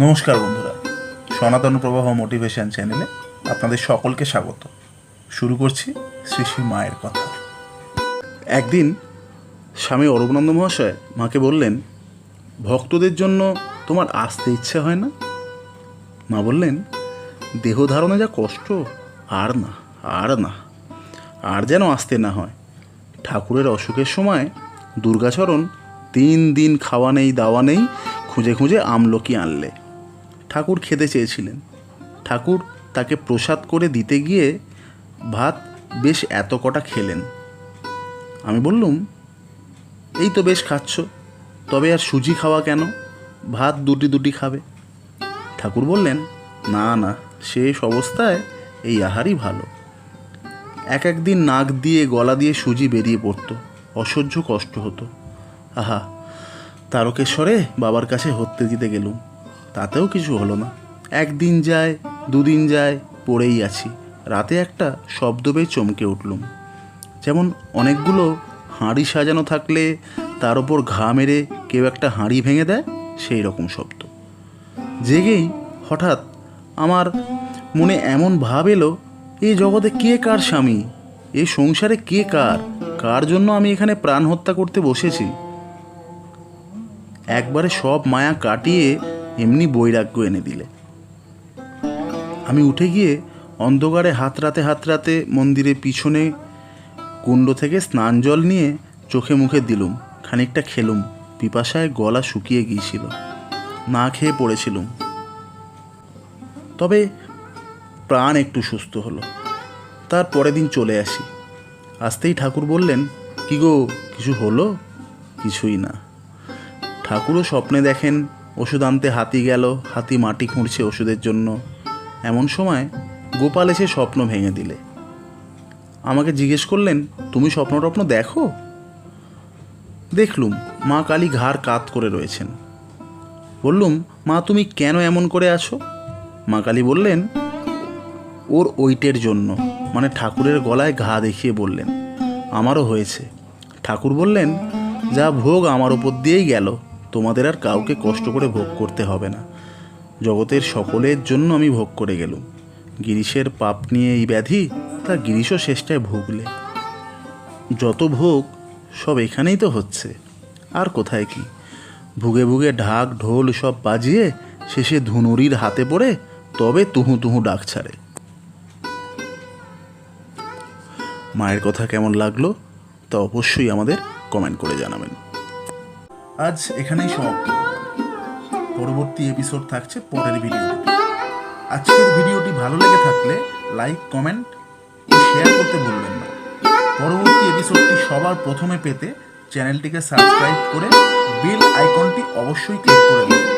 নমস্কার বন্ধুরা, সনাতন প্রবাহ মোটিভেশন চ্যানেলে আপনাদের সকলকে স্বাগত। শুরু করছি শ্রী শ্রী মায়ের কথা। একদিন স্বামী অরূপনন্দ মহাশয় মাকে বললেন, ভক্তদের জন্য তোমার আসতে ইচ্ছে হয় না? মা বললেন, দেহ ধারণে যা কষ্ট, আর না আর না, আর যেন আসতে না হয়। ঠাকুরের অসুখের সময় দুর্গাচরণ তিন দিন খাওয়া নেই, দাওয়া নেই, খুঁজে খুঁজে আমলকি আনলে। ঠাকুর খেতে চেয়েছিলেন। ঠাকুর তাকে প্রসাদ করে দিতে গিয়ে ভাত বেশ এত কটা খেলেন। আমি বললুম, এই তো বেশ খাচ্ছ, তবে আর সুজি খাওয়া কেন? ভাত দুটি দুটি খাবে। ঠাকুর বললেন, না না, শেষ অবস্থায় এই আহারই ভালো। এক একদিন নাক দিয়ে, গলা দিয়ে সুজি বেরিয়ে পড়তো, অসহ্য কষ্ট হতো। আহা, তারকেশ্বরে বাবার কাছে হত্যে দিতে গেলুম। তাতেও কিছু হলো না। একদিন যায়, দুদিন যায়, পড়েই আছি। রাতে একটা শব্দ পেয়ে চমকে উঠলুম। যেমন অনেকগুলো হাঁড়ি সাজানো থাকলে তার ওপর ঘা মেরে কেউ একটা হাঁড়ি ভেঙে দেয়, সেই রকম শব্দ। জেগেই হঠাৎ আমার মনে এমন ভাব এলো এই জগতে কে কার স্বামী? এই সংসারে কে কার? কার জন্য আমি এখানে প্রাণ হত্যা করতে বসেছি? একবারে সব মায়া কাটিয়ে এমনি বৈরাগ্য এনে দিলে। আমি উঠে গিয়ে অন্ধকারে হাতরাতে হাতরাতে মন্দিরের পিছনে কুণ্ড থেকে স্নান জল নিয়ে চোখে মুখে দিলুম, খানিকটা খেলুম, পিপাসায় গলা শুকিয়ে গিয়েছিল, না খেয়ে পড়েছিলুম। তবে প্রাণ একটু সুস্থ হলো। তার পরের দিন চলে আসি। আসতেই ঠাকুর বললেন, কি গো, কিছু হলো? কিছুই না। ঠাকুরও স্বপ্নে দেখেন ওষুধ আনতে হাতি গেল, হাতি মাটি খুঁড়ছে ওষুধের জন্য। এমন সময় গোপাল এসে স্বপ্ন ভেঙে দিলে। আমাকে জিজ্ঞেস করলেন, তুমি স্বপ্ন টপ্ন দেখো? দেখলুম, মা কালী ঘাড় কাত করে রয়েছেন। বললুম, মা তুমি কেন এমন করে আছো? মা কালী বললেন, ওর ওইটের জন্য মানে ঠাকুরের গলায় ঘা দেখিয়ে বললেন, আমারও হয়েছে। ঠাকুর বললেন, যা ভোগ আমার ওপর দিয়েই গেল। তোমাদের আর কাউকে কষ্ট করে ভোগ করতে হবে না। জগতের সকলের জন্য আমি ভোগ করে গেলুম। গিরিশের পাপ নিয়ে এই ব্যাধি তা গিরিশও শেষটায় ভুগলে। যত ভোগ, সব এখানেই তো হচ্ছে। আর কোথায় কি? ভুগে ভুগে ঢাক ঢোল সব বাজিয়ে শেষে ধুনুরির হাতে পড়ে তবে তুহু তুহু ডাক ছাড়ে। মায়ের কথা কেমন লাগল তা অবশ্যই আমাদের কমেন্ট করে জানাবেন। আজ এখানেই সমাপ্ত। পরবর্তী এপিসোড থাকছে পরের ভিডিও আজকের ভিডিওটি ভালো লেগে থাকলে লাইক কমেন্ট ও শেয়ার করতে ভুলবেন না। পরবর্তী এপিসোডটি সবার প্রথমে পেতে চ্যানেলটিকে সাবস্ক্রাইব করে বেল আইকনটি অবশ্যই ক্লিক করে দিন।